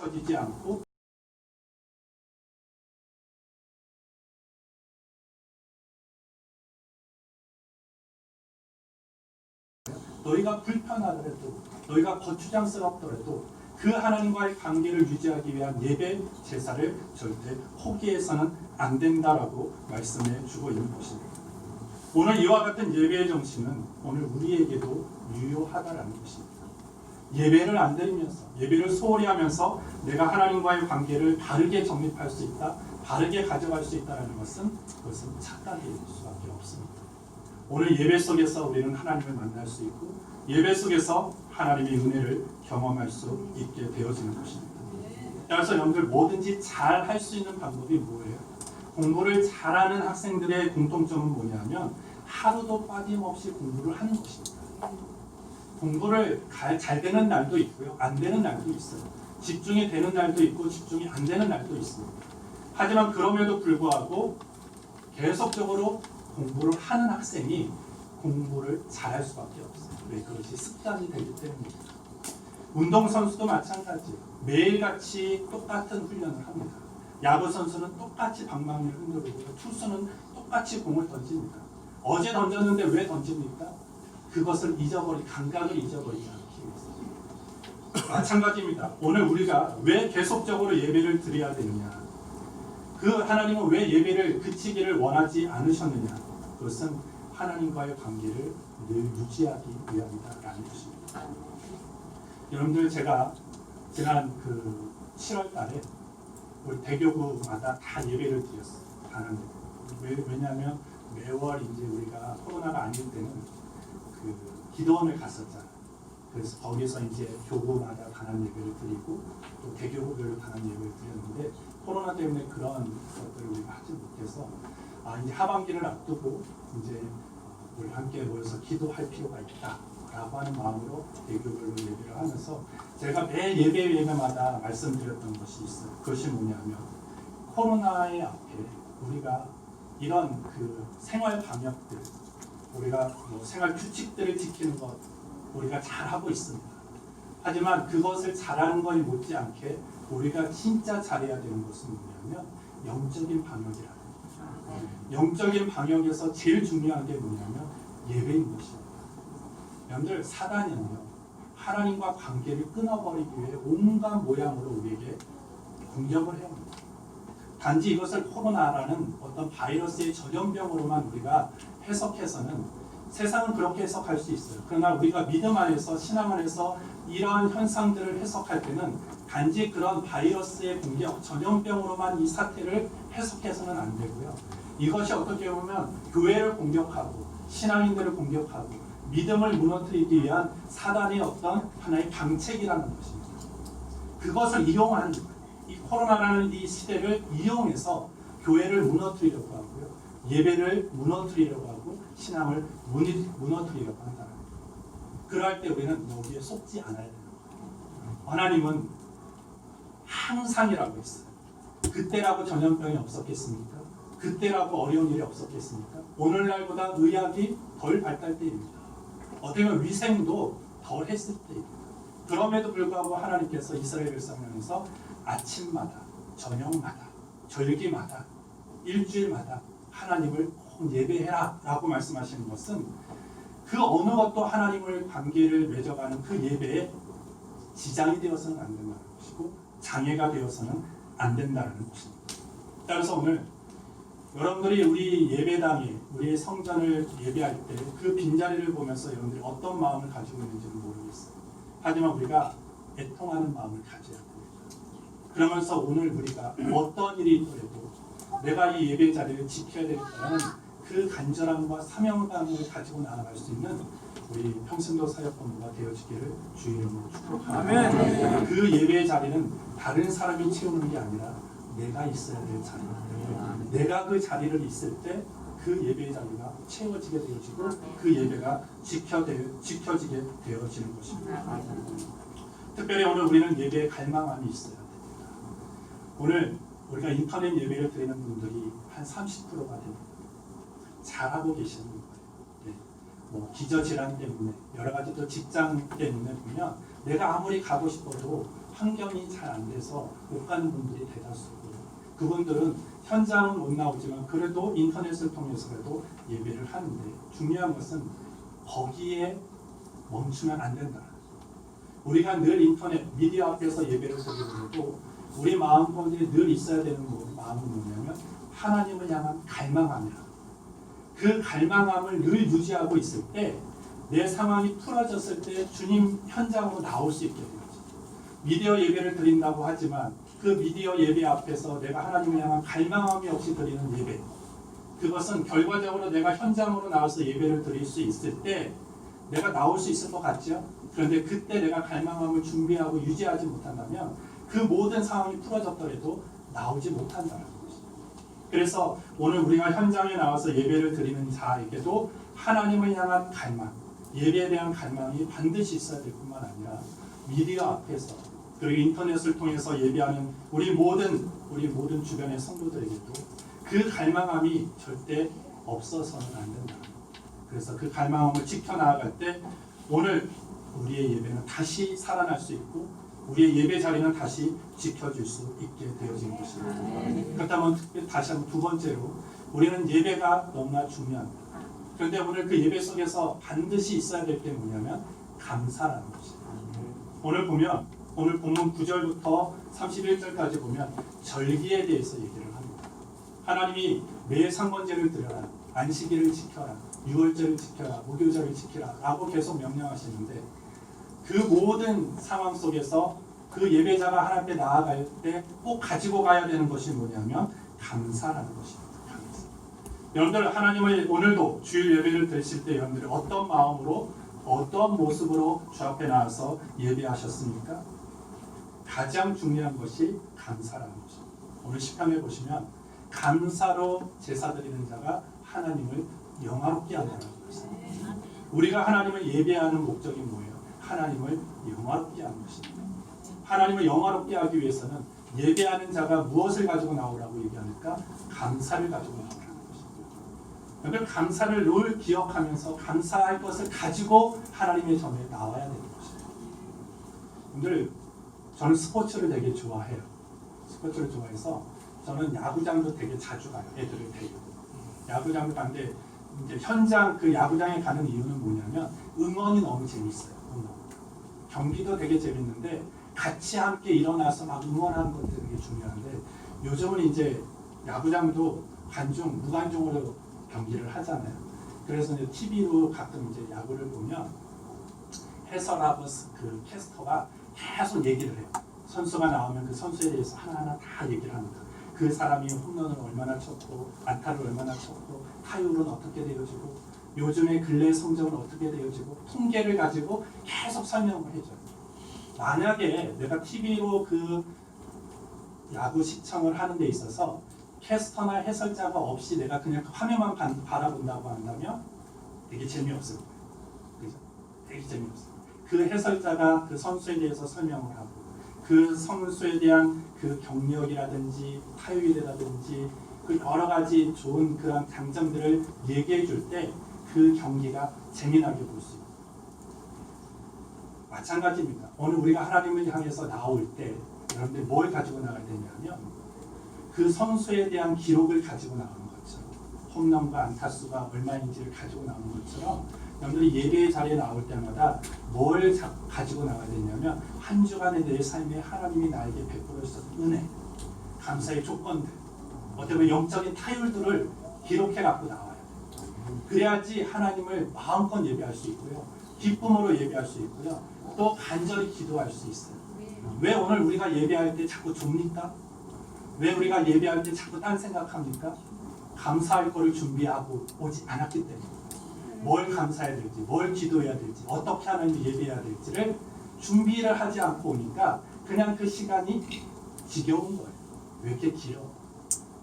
쳐지지 않고 너희가 불편하더라도 너희가 거추장스럽더라도 그 하나님과의 관계를 유지하기 위한 예배 제사를 절대 포기해서는 안 된다라고 말씀해 주고 있는 것입니다. 오늘 이와 같은 예배의 정신은 오늘 우리에게도 유효하다라는 것입니다. 예배를 안 드리면서 예배를 소홀히 하면서 내가 하나님과의 관계를 바르게 정립할 수 있다, 바르게 가져갈 수 있다는 것은 그것은 착각일 수밖에 없습니다. 오늘 예배 속에서 우리는 하나님을 만날 수 있고 예배 속에서 하나님의 은혜를 경험할 수 있게 되어지는 것입니다. 따라서 여러분들 뭐든지 잘 할 수 있는 방법이 뭐예요? 공부를 잘하는 학생들의 공통점은 뭐냐면 하루도 빠짐없이 공부를 하는 것입니다. 공부를 가- 잘 되는 날도 있고요, 안 되는 날도 있어요. 집중이 되는 날도 있고 집중이 안 되는 날도 있습니다. 하지만 그럼에도 불구하고 계속적으로 공부를 하는 학생이 공부를 잘할 수밖에 없어요. 왜 그것이 습관이 되기 때문입니다. 운동 선수도 마찬가지예요. 매일같이 똑같은 훈련을 합니다. 야구 선수는 똑같이 방망이를 흔들고 투수는 똑같이 공을 던집니다. 어제 던졌는데 왜 던집니까? 그것을 잊어버리 감각을 잊어버리지 않기 위해서. 마찬가지입니다. 오늘 우리가 왜 계속적으로 예배를 드려야 되느냐? 그 하나님은 왜 예배를 그치기를 원하지 않으셨느냐? 그것은 하나님과의 관계를 늘 유지하기 위함이다라는 것입니다. 여러분들 제가 지난 그 7월 달에 우리 대교구마다 다 예배를 드렸어요. 왜, 왜냐하면 매월 이제 우리가 코로나가 아닐 때는 그 기도원을 갔었잖아요. 그래서 거기서 이제 교구마다 관한 예배를 드리고 또 대교구별로 관한 예배를 드렸는데 코로나 때문에 그런 것들을 우리가 하지 못해서 아 이제 하반기를 앞두고 이제 우리 함께 모여서 기도할 필요가 있다라고 하는 마음으로 대교별로 예배를 하면서 제가 매 예배 예배마다 말씀드렸던 것이 있어요. 그것이 뭐냐면 코로나의 앞에 우리가 이런 그 생활 방역들 우리가 뭐 생활 규칙들을 지키는 것 우리가 잘 하고 있습니다. 하지만 그것을 잘하는 것이 못지않게 우리가 진짜 잘해야 되는 것은 뭐냐면 영적인 방역이라는 거예요. 영적인 방역에서 제일 중요한 게 뭐냐면 예배인 것입니다. 여러분들 사단은요 하나님과 관계를 끊어버리기 위해 온갖 모양으로 우리에게 공격을 해야 합니다. 단지 이것을 코로나라는 어떤 바이러스의 전염병으로만 우리가 해석해서는 세상은 그렇게 해석할 수 있어요. 그러나 우리가 믿음 안에서 신앙 안에서 이러한 현상들을 해석할 때는 단지 그런 바이러스의 공격, 전염병으로만 이 사태를 해석해서는 안 되고요. 이것이 어떻게 보면 교회를 공격하고 신앙인들을 공격하고 믿음을 무너뜨리기 위한 사단의 어떤 하나의 방책이라는 것입니다. 그것을 이용한 이 코로나라는 이 시대를 이용해서 교회를 무너뜨리려고 하고요. 예배를 무너뜨리려고 하고 신앙을 무너뜨리려고 거예요. 그럴 때 우리는 여기에 속지 않아야 거예요. 하나님은 항상이라고 했어요. 그때라고 전염병이 없었겠습니까? 그때라고 어려운 일이 없었겠습니까? 오늘날보다 의학이 덜 발달 때입니다. 어떻게 보면 위생도 덜 했을 때입니다. 그럼에도 불구하고 하나님께서 이스라엘 백성에서 아침마다 저녁마다 절기마다 일주일마다 하나님을 꼭 예배해라 라고 말씀하시는 것은 그 어느 것도 하나님을 관계를 맺어가는 그 예배에 지장이 되어서는 안 된다는 것이고 장애가 되어서는 안 된다는 것입니다. 따라서 오늘 여러분들이 우리 예배당에 우리의 성전을 예배할 때 그 빈자리를 보면서 여러분들이 어떤 마음을 가지고 있는지는 모르겠어요. 하지만 우리가 애통하는 마음을 가져야 됩니다. 그러면서 오늘 우리가 어떤 일이 있더라도 내가 이 예배 자리를 지켜야 되겠다는 그 간절함과 사명감을 가지고 나아갈 수 있는 우리 평생도 사역본부가 되어지기를 주의 이름으로 축복합니다. 그 예배의 자리는 다른 사람이 채우는 게 아니라 내가 있어야 될 자리입니다. 내가 그 자리를 있을 때 그 예배의 자리가 채워지게 되어지고 그 예배가 지켜 지켜지게 되어지는 것입니다. 특별히 오늘 우리는 예배에 갈망함이 있어야 됩니다. 오늘 우리가 인터넷 예배를 드리는 분들이 한 30%가 됩니다. 잘하고 계시는 거예요. 네. 뭐 기저질환 때문에 여러 가지 또 직장 때문에 보면 내가 아무리 가고 싶어도 환경이 잘 안 돼서 못 가는 분들이 대다수고 그분들은 현장은 못 나오지만 그래도 인터넷을 통해서라도 예배를 하는데 중요한 것은 거기에 멈추면 안 된다. 우리가 늘 인터넷 미디어 앞에서 예배를 드리고도 우리 마음 가운데 늘 있어야 되는 뭐- 마음은 뭐냐면 하나님을 향한 갈망함이라. 그 갈망함을 늘 유지하고 있을 때 내 상황이 풀어졌을 때 주님 현장으로 나올 수 있게 되죠. 미디어 예배를 드린다고 하지만 그 미디어 예배 앞에서 내가 하나님을 향한 갈망함이 없이 드리는 예배 그것은 결과적으로 내가 현장으로 나와서 예배를 드릴 수 있을 때 내가 나올 수 있을 것 같죠? 그런데 그때 내가 갈망함을 준비하고 유지하지 못한다면 그 모든 상황이 풀어졌더라도 나오지 못한다는 것입니다. 그래서 오늘 우리가 현장에 나와서 예배를 드리는 자에게도 하나님을 향한 갈망, 예배에 대한 갈망이 반드시 있어야 될 뿐만 아니라 미디어 앞에서 그리고 인터넷을 통해서 예배하는 우리 모든 우리 모든 주변의 성도들에게도 그 갈망함이 절대 없어서는 안 된다. 그래서 그 갈망함을 지켜나갈 때 오늘 우리의 예배는 다시 살아날 수 있고 우리의 예배 자리는 다시 지켜줄 수 있게 되어진 것입니다. 그렇다면 특별히 다시 한번 두 번째로 우리는 예배가 너무나 중요합니다. 그런데 오늘 그 예배 속에서 반드시 있어야 될 게 뭐냐면 감사라는 것입니다. 오늘 보면 오늘 본문 9절부터 31절까지 보면 절기에 대해서 얘기를 합니다. 하나님이 매 상번제를 드려라, 안식일을 지켜라, 유월절을 지켜라, 목요절을 지키라라고 계속 명령하시는데 그 모든 상황 속에서 그 예배자가 하나님께 나아갈 때 꼭 가지고 가야 되는 것이 뭐냐면 감사라는 것입니다. 감사. 여러분들 하나님을 오늘도 주일 예배를 드실 때 여러분들이 어떤 마음으로 어떤 모습으로 주 앞에 나와서 예배하셨습니까? 가장 중요한 것이 감사라는 것입니다. 오늘 시편에 보시면 감사로 제사 드리는 자가 하나님을 영화롭게 한다는 것입니다. 우리가 하나님을 예배하는 목적이 뭐예요? 하나님을 영화롭게 하는 것입니다. 하나님을 영화롭게 하기 위해서는 예배하는 자가 무엇을 가지고 나오라고 얘기하니까 감사를 가지고 나오라는 것입니다. 여러분 감사를 늘 기억하면서 감사할 것을 가지고 하나님의 전에 나와야 되는 것입니다. 오늘 저는 스포츠를 되게 좋아해요. 스포츠를 좋아해서 저는 야구장도 되게 자주 가요. 애들을 데리고 야구장을 가는데 이제 현장 그 야구장에 가는 이유는 뭐냐면 응원이 너무 재밌어요. 경기도 되게 재밌는데 같이 함께 일어나서 막 응원하는 것도 되게 중요한데 요즘은 이제 야구장도 관중 무관중으로 경기를 하잖아요. 그래서 이제 TV로 가끔 이제 야구를 보면 해설하고 그 캐스터가 계속 얘기를 해요. 선수가 나오면 그 선수에 대해서 하나하나 다 얘기를 합니다. 그 사람이 홈런을 얼마나 쳤고 안타를 얼마나 쳤고 타율은 어떻게 되어지고 요즘의 근래 성적은 어떻게 되어지고 통계를 가지고 계속 설명을 해줘요. 만약에 내가 TV로 그 야구 시청을 하는 데 있어서 캐스터나 해설자가 없이 내가 그냥 그 화면만 반- 바라본다고 한다면 되게 재미없을 거예요. 그죠? 되게 재미없어요. 그 해설자가 그 선수에 대해서 설명을 하고 그 선수에 대한 그 경력이라든지 타율이라든지 그 여러 가지 좋은 그런 장점들을 얘기해 줄 때 그 경기가 재미나게 볼 수 있고 마찬가지입니다. 오늘 우리가 하나님을 향해서 나올 때 여러분들 뭘 가지고 나가야 되냐면 그 선수에 대한 기록을 가지고 나오는 것처럼 홈런과 안타수가 얼마인지를 가지고 나오는 것처럼 여러분들이 예배의 자리에 나올 때마다 뭘 자- 가지고 나가야 되냐면 한 주간의 내 삶에 하나님이 나에게 베풀어 주셨던 은혜, 감사의 조건들, 어떻게 보면 영적인 타율들을 기록해 갖고 나와요. 그래야지 하나님을 마음껏 예배할 수 있고요. 기쁨으로 예배할 수 있고요. 또 간절히 기도할 수 있어요. 왜 오늘 우리가 예배할 때 자꾸 줍니까? 왜 우리가 예배할 때 자꾸 딴 생각합니까? 감사할 거를 준비하고 오지 않았기 때문에 뭘 감사해야 될지, 뭘 기도해야 될지, 어떻게 하나님 예배해야 될지를 준비를 하지 않고 오니까 그냥 그 시간이 지겨운 거예요. 왜 이렇게 길어?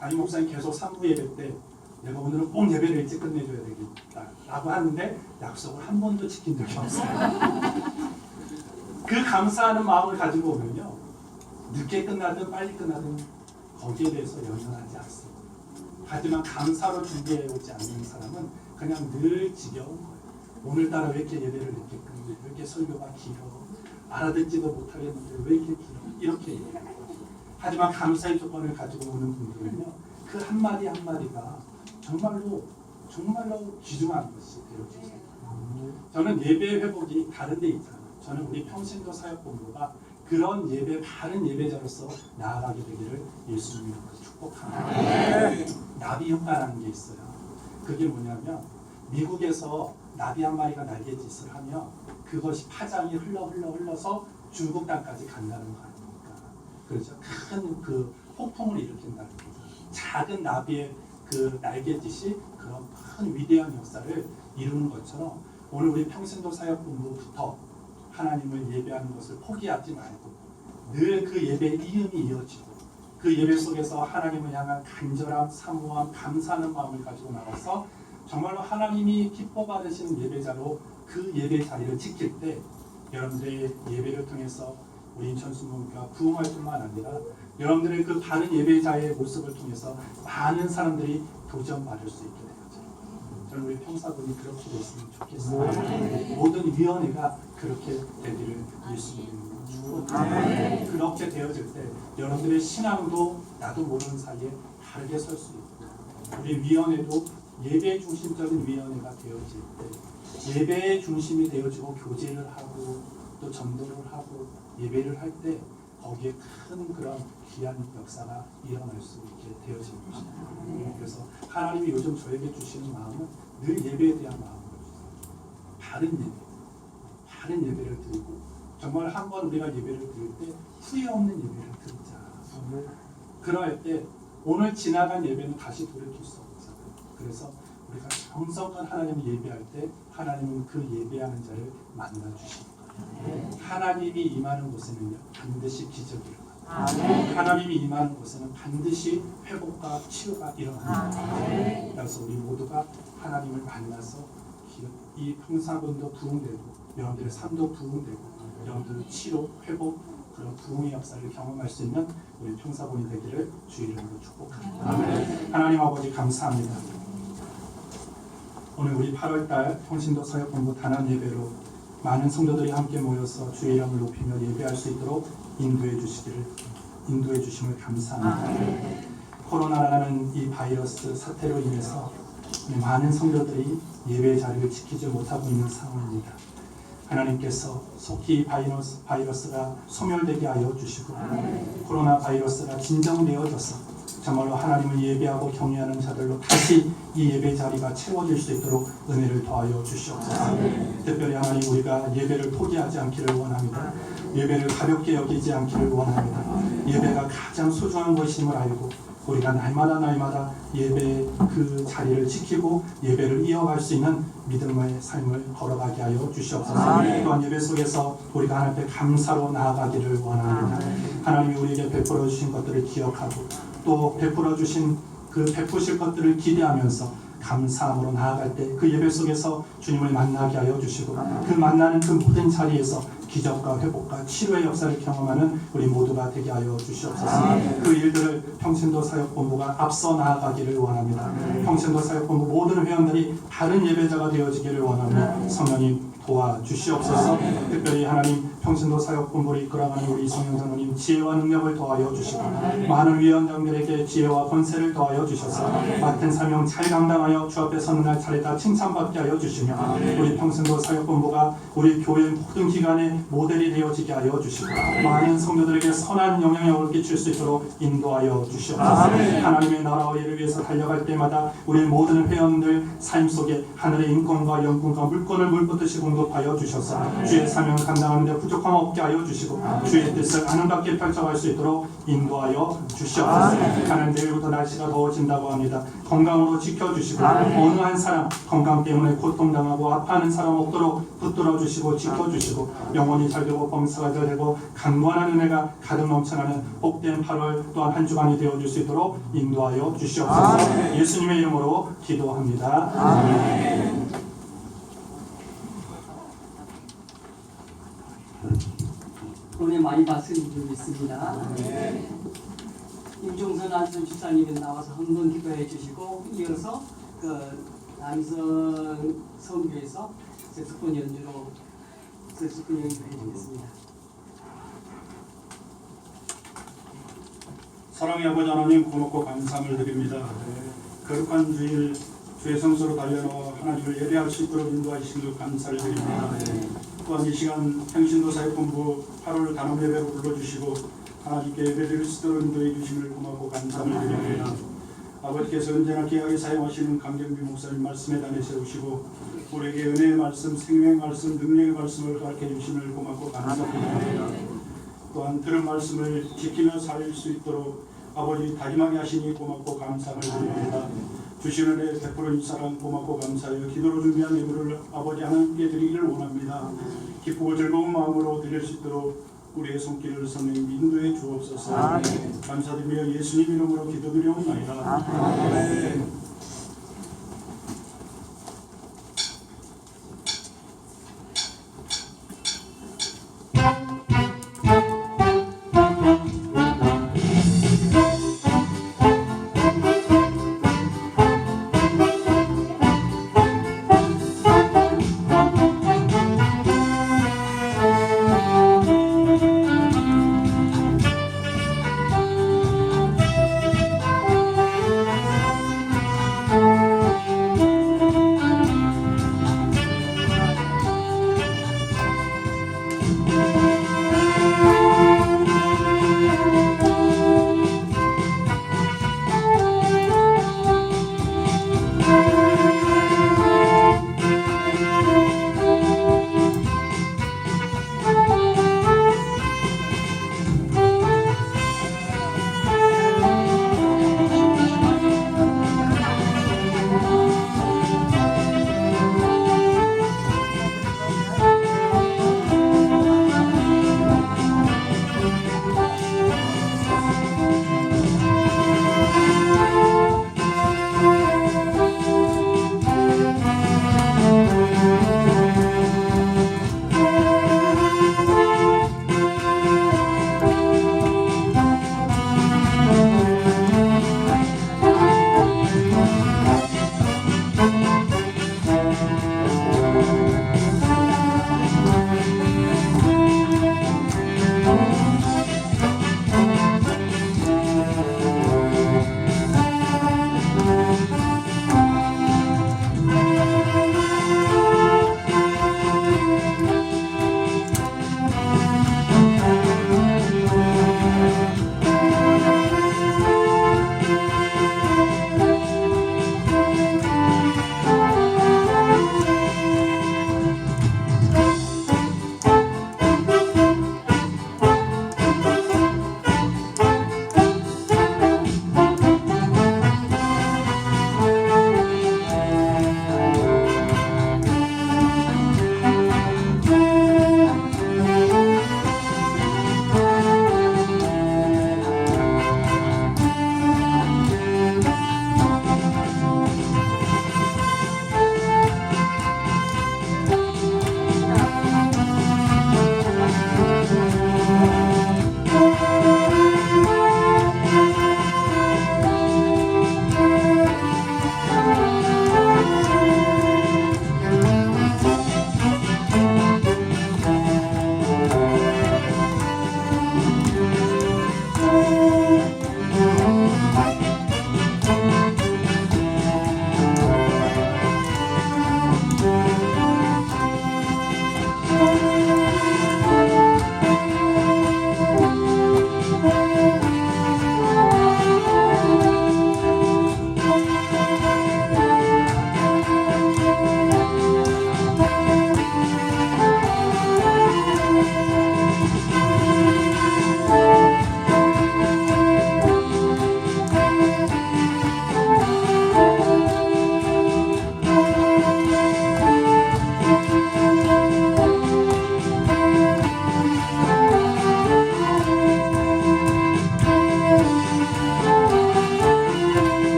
아니 목사님 계속 3부 예배 때 내가 오늘은 꼭 예배를 일찍 끝내줘야 되겠다 라고 하는데 약속을 한 번도 지킨 적이 없어요. 그 감사하는 마음을 가지고 오면요 늦게 끝나든 빨리 끝나든 거기에 대해서 연연하지 않습니다. 하지만 감사로 준비해 오지 않는 사람은 그냥 늘 지겨운 거예요. 오늘따라 왜 이렇게 예배를 늦게 끝내? 왜 이렇게 설교가 길어? 알아듣지도 못하겠는데 왜 이렇게 길어? 이렇게 얘기해요. 하지만 감사의 조건을 가지고 오는 분들은요 그 한마디 한마디가 정말로 정말로 귀중한 것이 되어주세요. 저는 예배 회복이 다른 데 있잖아요. 저는 우리 평신도 사역본부가 그런 예배 바른 예배자로서 나아가게 되기를 예수님으로 축복합니다. 나비 효과라는 게 있어요. 그게 뭐냐면 미국에서 나비 한 마리가 날갯짓을 하면 그것이 파장이 흘러 흘러 흘러서 중국 땅까지 간다는 거 아닙니까? 그렇죠. 큰 그 폭풍을 일으킨다는 거죠. 작은 나비의 그 날갯짓이 그런 큰 위대한 역사를 이루는 것처럼 오늘 우리 평신도 사역본부부터 하나님을 예배하는 것을 포기하지 말고 늘 그 예배의 이음이 이어지고 그 예배 속에서 하나님을 향한 간절함, 사모함, 감사하는 마음을 가지고 나가서 정말로 하나님이 기뻐 받으시는 예배자로 그 예배 자리를 지킬 때 여러분들의 예배를 통해서 우리 인천수문교가 부흥할 뿐만 아니라 여러분들의 그 바른 예배자의 모습을 통해서 많은 사람들이 도전받을 수 있게 되죠. 저는 우리 평사분이 그렇게 됐으면 좋겠어요. 모든 위원회가 그렇게 되기를 예수님으로 축복합니다. 그렇게 되어질 때 여러분들의 신앙도 나도 모르는 사이에 다르게 설 수 있고 우리 위원회도 예배 중심적인 위원회가 되어질 때 예배의 중심이 되어지고 교제를 하고 또 전도를 하고 예배를 할때 거기에 큰 그런 귀한 역사가 일어날 수 있게 되어지는 것입니다. 그래서 하나님이 요즘 저에게 주시는 마음은 늘 예배에 대한 마음을 주세요. 바른 예배, 바른 예배를 드리고 정말 한 번 우리가 예배를 드릴 때 후회 없는 예배를 드리자. 그럴 때 오늘 지나간 예배는 다시 돌이킬 수 없잖아요. 그래서 우리가 정성껏 하나님을 예배할 때 하나님은 그 예배하는 자를 만나 거예요. 하나님이 임하는 곳에는요 반드시 기적이 일어나요. 하나님이 임하는 곳에는 반드시 회복과 치유가 일어납니다. 그래서 우리 모두가 하나님을 만나서 기- 이 평사분도 부흥되고 여러분들의 삶도 부흥되고 여러분들의 치료, 회복 그런 부흥의 역사를 경험할 수 있는 우리 평사분이 되기를 주 이름으로 축복합니다. 하나님 아버지 감사합니다. 오늘 우리 8월달 통신도 사역본부 단합 예배로 많은 성도들이 함께 모여서 주의 이름을 높이며 예배할 수 있도록 인도해 주시기를 인도해 주심을 감사합니다. 코로나라는 이 바이러스 사태로 인해서 많은 성도들이 예배 자리를 지키지 못하고 있는 상황입니다. 하나님께서 속히 이 바이러스, 바이러스가 소멸되게 하여 주시고 코로나 바이러스가 진정되어져서 정말로 하나님을 예배하고 경외하는 자들로 다시 이 예배 자리가 채워질 수 있도록 은혜를 더하여 주시옵소서. 특별히 하나님 우리가 예배를 포기하지 않기를 원합니다. 예배를 가볍게 여기지 않기를 원합니다. 예배가 가장 소중한 것임을 알고 우리가 날마다 날마다 예배 그 자리를 지키고 예배를 이어갈 수 있는 믿음의 삶을 걸어가게 하여 주시옵소서. 또한 예배 속에서 우리가 하나님 앞에 감사로 나아가기를 원합니다. 하나님이 우리에게 베풀어 주신 것들을 기억하고 또 베풀어 주신 그 베푸실 것들을 기대하면서 감사함으로 나아갈 때 그 예배 속에서 주님을 만나게 하여 주시고 그 만나는 그 모든 자리에서 기적과 회복과 치료의 역사를 경험하는 우리 모두가 되게 하여 주시옵소서. 그 일들을 평신도 사역본부가 앞서 나아가기를 원합니다. 평신도 사역본부 모든 회원들이 다른 예배자가 되어지기를 원하며 성령님 도와 주시옵소서. 특별히 하나님 평신도 사역본부를 이끌어가는 우리 이성현 장로님 지혜와 능력을 더하여 주시고 많은 위원장들에게 지혜와 권세를 더하여 주셔서 맡은 사명 잘 감당하여 주 앞에 서는 날 차례다 칭찬받게 하여 주시며 우리 평신도 사역본부가 우리 교회 모든 기관의 모델이 되어지게 하여 주시고 많은 성도들에게 선한 영향력을 끼칠 수 있도록 인도하여 주시옵소서. 하나님의 나라와 일을 위해서 달려갈 때마다 우리 모든 회원들 삶 속에 하늘의 인권과 영권과 물권을 물붓듯이 공급하여 주셔서 주의 사명을 감당하는 데 부족함 없게 하여 주시고 주의 뜻을 아름답게 펼쳐갈 수 있도록 인도하여 주시옵소서. 하나님 내일부터 날씨가 더워진다고 합니다. 건강으로 지켜주시고 어느 한 사람 건강 때문에 고통당하고 아파하는 사람 없도록 붙들어 주시고 지켜주시고 영원히 잘되고 범사가 되고 강건한 은혜가 가득 넘쳐나는 복된 8월 또한 한 주간이 되어줄 수 있도록 인도하여 주시옵소서. 예수님의 이름으로 기도합니다. 아멘. 오늘 많이 봤을 줄 믿습니다. 임종선 안선 주사님이 나와서 헌금 기도해 주시고 이어서 그 남성 성교에서 색소폰 연주로 색소폰 연주해 주겠습니다. 사랑의 아버지 하나님 고맙고 감사함을 드립니다. 거룩한 주일 주의 성소로 달려나와 하나님을 예배할 수 있도록 인도하신 것 감사를 드립니다. 또한 이 시간 평신도 사역본부 8월 단원 예배로 불러주시고 하나님께 예배드릴 수 있도록 인도해 주심을 고맙고 감사함을 드립니다. 아버지께서 언제나 귀하게 사용하시는 강경비 목사님 말씀에 단에 세우시고 우리에게 은혜의 말씀, 생명의 말씀, 능력의 말씀을 가르쳐 주심을 고맙고 감사드립니다. 또한 들은 말씀을 지키며 살수 있도록 아버지 다짐하게 하시니 고맙고 감사를 드립니다. 주신 은혜 베풀어 이 사랑 고맙고 감사해요. 기도로 준비한 예물을 아버지 하나님께 드리기를 원합니다. 기쁘고 즐거운 마음으로 드릴 수 있도록 우리의 손길을 성령 인도해 주옵소서. 감사드리며 예수님 이름으로 기도드리옵나이다. 아멘. 네,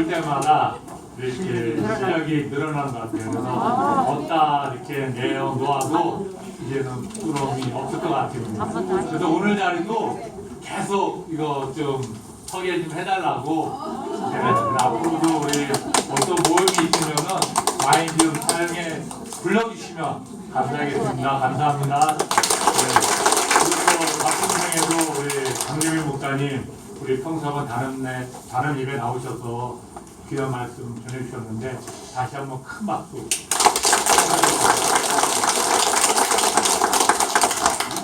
볼 때마다 이렇게 실력이 늘어나는 것 같아요. 그래서 어따 이렇게 내용 놓아도 이제는 부끄러움이 없을 것 같아요. 그래서 오늘 자리도 계속 이거 좀 소개 좀 해달라고 네, 앞으로도 우리 어떤 모임이 있으면은 많이 좀 사용해 불러주시면 감사하겠습니다. 감사합니다. 네. 그리고 박수 중에도 우리 강재민 목사님 우리 평소하고 다른 날 다른 입에 나오셔서 귀한 말씀 전해주셨는데 다시 한번 큰 박수.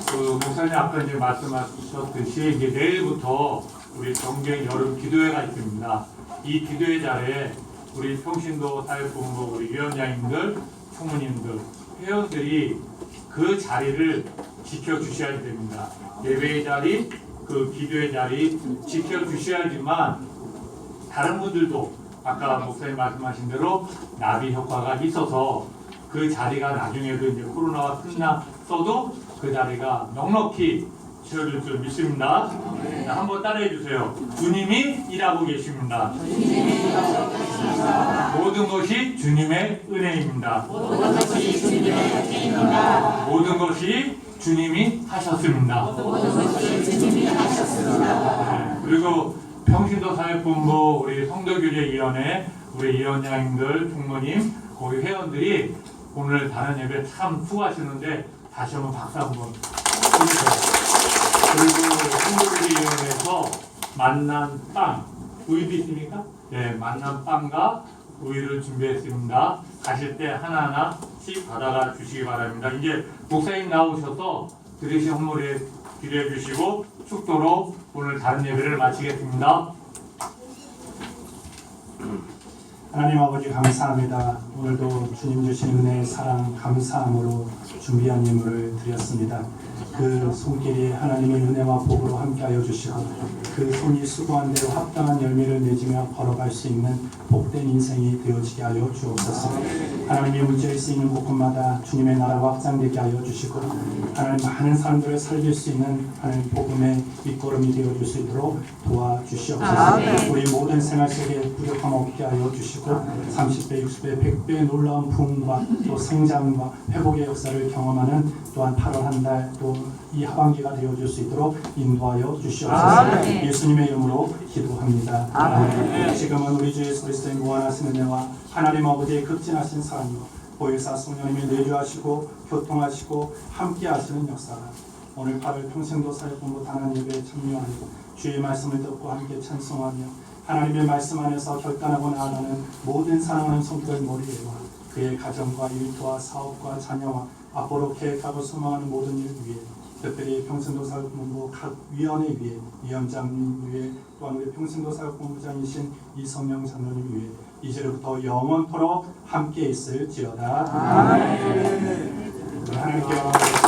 그 목사님 아까 이제 말씀하셨듯이 이제 내일부터 우리 정경 여름 기도회가 있습니다. 이 기도회 자리에 우리 평신도 사회본부 우리 위원장님들, 총무님들, 회원들이 그 자리를 지켜주셔야 됩니다. 예배의 자리, 그 기도의 자리 지켜주셔야지만 다른 분들도 아까 목사님 말씀하신 대로 나비 효과가 있어서 그 자리가 나중에도 이제 코로나가 끝났어도 그 자리가 넉넉히 채워질 줄 믿습니다. 자, 한번 따라해 주세요. 주님이 일하고 계십니다. 모든 것이 주님의 은혜입니다. 모든 것이 주님이 하셨습니다. 네, 그리고 평신도 사회본부 우리 성도교제위원회 우리 위원장님들, 총무님, 거기 회원들이 오늘 다른 예배 참 수고하시는데 다시 한번 박수 한번. 그리고 성도교제위원회에서 만난 빵 있습니까? 네, 만난 빵과 우유를 준비했습니다. 가실 때 하나하나씩 받아가 주시기 바랍니다. 이제 목사님 나오셔서 들으신 헌물에 기대해 주시고 축도로 오늘 다른 예배를 마치겠습니다. 하나님 아버지 감사합니다. 오늘도 주님 주신 은혜, 사랑, 감사함으로 준비한 예물을 드렸습니다. 그 손길이 하나님의 은혜와 복으로 함께하여 주시고 그 손이 수고한 대로 합당한 열매를 맺으며 걸어갈 수 있는 복된 인생이 되어지게 하여 주옵소서. 하나님의 문제에 쓰이는 곳곳마다 주님의 나라가 확장되게 하여 주시고 하나님 많은 사람들을 살릴 수 있는 하나님 복음의 밑거름이 되어줄 수 있도록 도와주시옵소서. 우리 모든 생활 속에 부족함 없게 하여 주시고 30배, 60배, 100배의 놀라운 부흥과 또 성장과 회복의 역사를 경험하는 또한 8월 한 달 또 이 하반기가 되어줄 수 있도록 인도하여 주시옵소서. 예수님의 이름으로 기도합니다. 아멘. 지금은 우리 주 예수 그리스도의 무한하신 은혜와 하나님 아버지의 극진하신 사랑과 보혜사 성령님이 내주하시고 교통하시고 함께 하시는 역사가 오늘 8월 평생도 사역본부 단한 예배에 참여하여 주의 말씀을 듣고 함께 찬송하며 하나님의 말씀 안에서 결단하고 나아가는 모든 사랑하는 손길 머리에와 그의 가정과 일터와 사업과 자녀와 앞으로 계획하고 소망하는 모든 일 위에 특별히 평생도 사역본부 각 위원회 위에 위원장님 위에 또한 우리 평생도 사역본부장이신 이성영 장로님 위에 이제부터 영원토록 함께 있을지어다. 아멘. 하나님께